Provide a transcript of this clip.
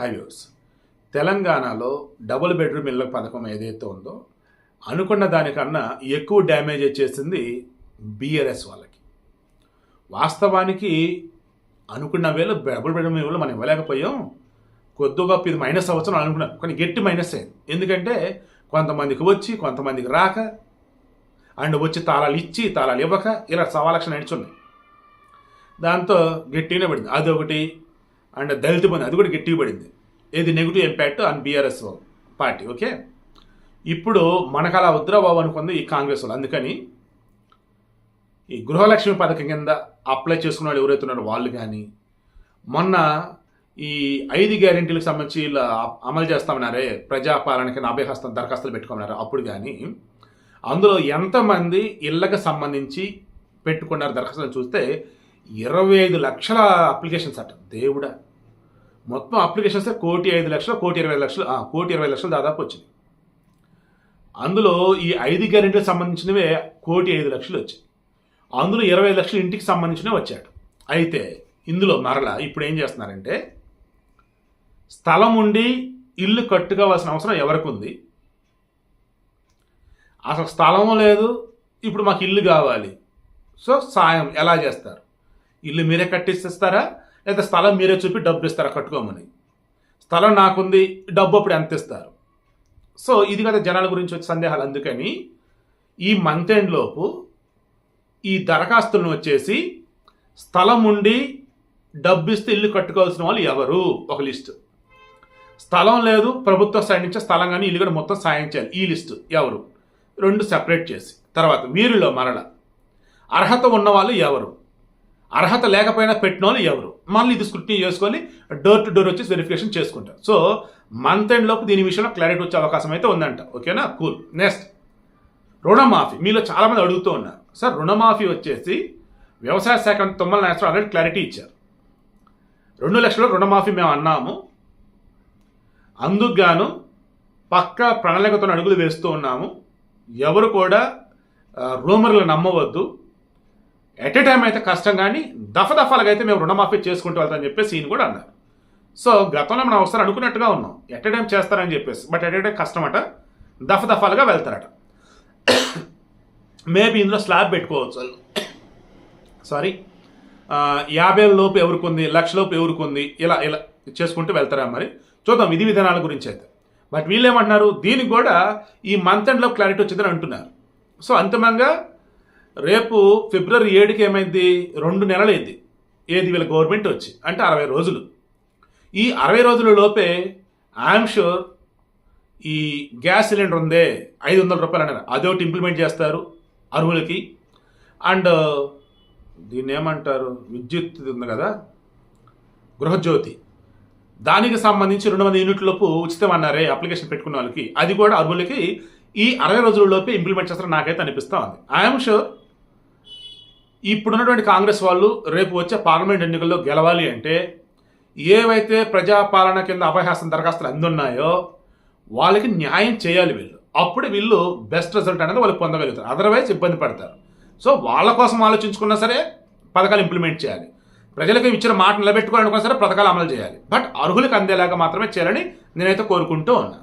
Highways. తెలంగాణలో double bedroom ఇళ్ళ పథకం ఏదైతే ఉందో అనుకున్న దానికన్నా ఎక్కువ డ్యామేజ్ వచ్చేసింది బీఆర్ఎస్ వాళ్ళకి. వాస్తవానికి అనుకున్న వేళ డబుల్ బెడ్రూమ్ ఇళ్ళు మనం ఇవ్వలేకపోయాం. కొద్దిగా ఇది మైనస్ అవ్వచ్చు అని అనుకున్నాం. కానీ గట్టి మైనస్ అయింది. ఎందుకంటే కొంతమందికి వచ్చి కొంతమందికి రాక అండ్ వచ్చి తాళాలు ఇచ్చి తాళాలు ఇవ్వక ఇలా సవాలక్ష నడుచున్నాయి. దాంతో గట్టిగానే పడింది. అదొకటి. అండ్ దళిత బంధు అది కూడా గట్టిగా పడింది. ఇది negative impact on BRS party okay ఇప్పుడు మనకు అలా ఉద్రబాబు అనుకుంది ఈ కాంగ్రెస్ వాళ్ళు. అందుకని ఈ గృహలక్ష్మి పథకం కింద అప్లై చేసుకున్న వాళ్ళు ఎవరైతే ఉన్నారో వాళ్ళు కానీ మొన్న ఈ ఐదు గ్యారెంటీలకు సంబంధించి ఇలా అమలు చేస్తామన్నారే ప్రజాపాలన కింద అభయహస్తం దరఖాస్తులు పెట్టుకున్నారు అప్పుడు కానీ అందులో ఎంతమంది ఇళ్ళకి సంబంధించి పెట్టుకున్నారు దరఖాస్తులు చూస్తే ఇరవై ఐదు లక్షల అప్లికేషన్స్ అట. దేవుడా! మొత్తం అప్లికేషన్స్ కోటి ఐదు లక్షలు కోటి ఇరవై లక్షలు కోటి ఇరవై లక్షలు దాదాపు వచ్చింది అందులో ఈ ఐదు గ్యారెంటీలకు సంబంధించినవే కోటి ఐదు లక్షలు వచ్చాయి. అందులో ఇరవై లక్షలు ఇంటికి సంబంధించినవి వచ్చాడు అయితే ఇందులో మరలా ఇప్పుడు ఏం చేస్తున్నారంటే స్థలం ఉండి ఇల్లు కట్టుకోవాల్సిన అవసరం ఎవరికి ఉంది? అసలు స్థలం లేదు ఇప్పుడు మాకు ఇల్లు కావాలి. సో సాయం ఎలా చేస్తారు? ఇల్లు మీరే కట్టిస్తారా? లేదా స్థలం మీరే చూపి డబ్బు ఇస్తారా కట్టుకోమని. స్థలం నాకుంది డబ్బు అప్పుడు ఎంత ఇస్తారు? సో ఇది కదా జనాల గురించి వచ్చే సందేహాలు. అందుకని ఈ మంత్ ఎండ్ లోపు ఈ దరఖాస్తులను వచ్చేసి స్థలం ఉండి డబ్బు ఇస్తే ఇల్లు కట్టుకోవాల్సిన వాళ్ళు ఎవరు? ఒక లిస్టు. స్థలం లేదు ప్రభుత్వం సైడ్ నుంచి స్థలం కానీ ఇల్లు కూడా మొత్తం సాయం చేయాలి ఈ లిస్టు ఎవరు? రెండు సెపరేట్ చేసి. తర్వాత వీరిలో మరల అర్హత ఉన్నవాళ్ళు ఎవరు? అర్హత లేకపోయినా పెట్టిన వాళ్ళు ఎవరు? మళ్ళీ ఇది స్క్రూటినీ చేసుకొని డోర్ టు డోర్ వచ్చి వెరిఫికేషన్ చేసుకుంటారు సో మంత్ ఎండ్ లోపు దీని విషయంలో క్లారిటీ వచ్చే అవకాశం అయితే ఉందంట. ఓకేనా కూల్ నెక్స్ట్ రుణమాఫీ. మీలో చాలామంది అడుగుతూ ఉన్నారు. సార్ రుణమాఫీ వచ్చేసి వ్యవసాయ శాఖ తొమ్మిది నాయకులు ఆల్రెడీ క్లారిటీ ఇచ్చారు. రెండు లక్షల రుణమాఫీ మేము అన్నాము. అందుకుగాను పక్క ప్రణాళికతో అడుగులు వేస్తూ ఉన్నాము. ఎవరు కూడా రూమర్లు నమ్మవద్దు. ఎట్ ఎ టైం అయితే కష్టం కానీ దఫదఫాలుగా అయితే మేము రుణమాఫీ చేసుకుంటూ వెళ్తామని చెప్పేసి ఈయన కూడా అన్నారు. సో గతంలో మనం ఒకసారి అనుకున్నట్టుగా ఉన్నాం. ఎట్ ఎ టైం చేస్తారని చెప్పేసి. బట్ ఎట్ ఎ టైం కష్టం అట దఫదఫాలుగా వెళ్తారట. మేబీ ఇందులో స్లాబ్ పెట్టుకోవచ్చు. వాళ్ళు సారీ యాభై వేల లోపు ఎవరికి లక్ష లోపు ఎవరికి ఉంది ఇలా ఇలా చేసుకుంటూ వెళ్తారా మరి? చూద్దాం విధి విధానాల గురించి అయితే. బట్ వీళ్ళు ఏమంటున్నారు? దీనికి కూడా ఈ మంత్ ఎండ్లో క్లారిటీ వచ్చిందని అంటున్నారు. సో అంతిమంగా రేపు ఫిబ్రవరి ఏడుకి ఏమైంది? రెండు నెలలైంది. ఏది వీళ్ళ గవర్నమెంట్ వచ్చి? అంటే అరవై రోజులు. ఈ అరవై రోజుల లోపే ఐఎమ్ షూర్ ఈ గ్యాస్ సిలిండర్ ఉందే. ఐదు వందల రూపాయలు అన్నారు. అదొకటి ఇంప్లిమెంట్ చేస్తారు అర్హులకి. అండ్ దీన్ని ఏమంటారు? విద్యుత్ ఇది ఉంది కదా? గృహజ్యోతి. దానికి సంబంధించి రెండు వందల యూనిట్ల లోపు ఉచితం అన్నారే అప్లికేషన్ పెట్టుకున్న వాళ్ళకి. అది కూడా అర్హులకి ఈ అరవై రోజుల లోపే ఇంప్లిమెంట్ చేస్తారని నాకైతే అనిపిస్తూ ఉంది. ఐఎమ్ షూర్ ఇప్పుడున్నటువంటి కాంగ్రెస్ వాళ్ళు రేపు వచ్చే పార్లమెంట్ ఎన్నికల్లో గెలవాలి అంటే ఏవైతే ప్రజాపాలన కింద అపహాసం దరఖాస్తులు అందున్నాయో వాళ్ళకి న్యాయం చేయాలి వీళ్ళు. అప్పుడు వీళ్ళు బెస్ట్ రిజల్ట్ అనేది వాళ్ళు పొందగలుగుతారు. అదర్వైజ్ ఇబ్బంది పడతారు. సో వాళ్ళ కోసం ఆలోచించుకున్నా సరే పథకాలు ఇంప్లిమెంట్ చేయాలి. ప్రజలకు ఇచ్చిన మాట నిలబెట్టుకోవాలనుకున్నా సరే పథకాలు అమలు చేయాలి. బట్ అర్హులకు అందేలాగా మాత్రమే చేయాలని నేనైతే కోరుకుంటూ ఉన్నాను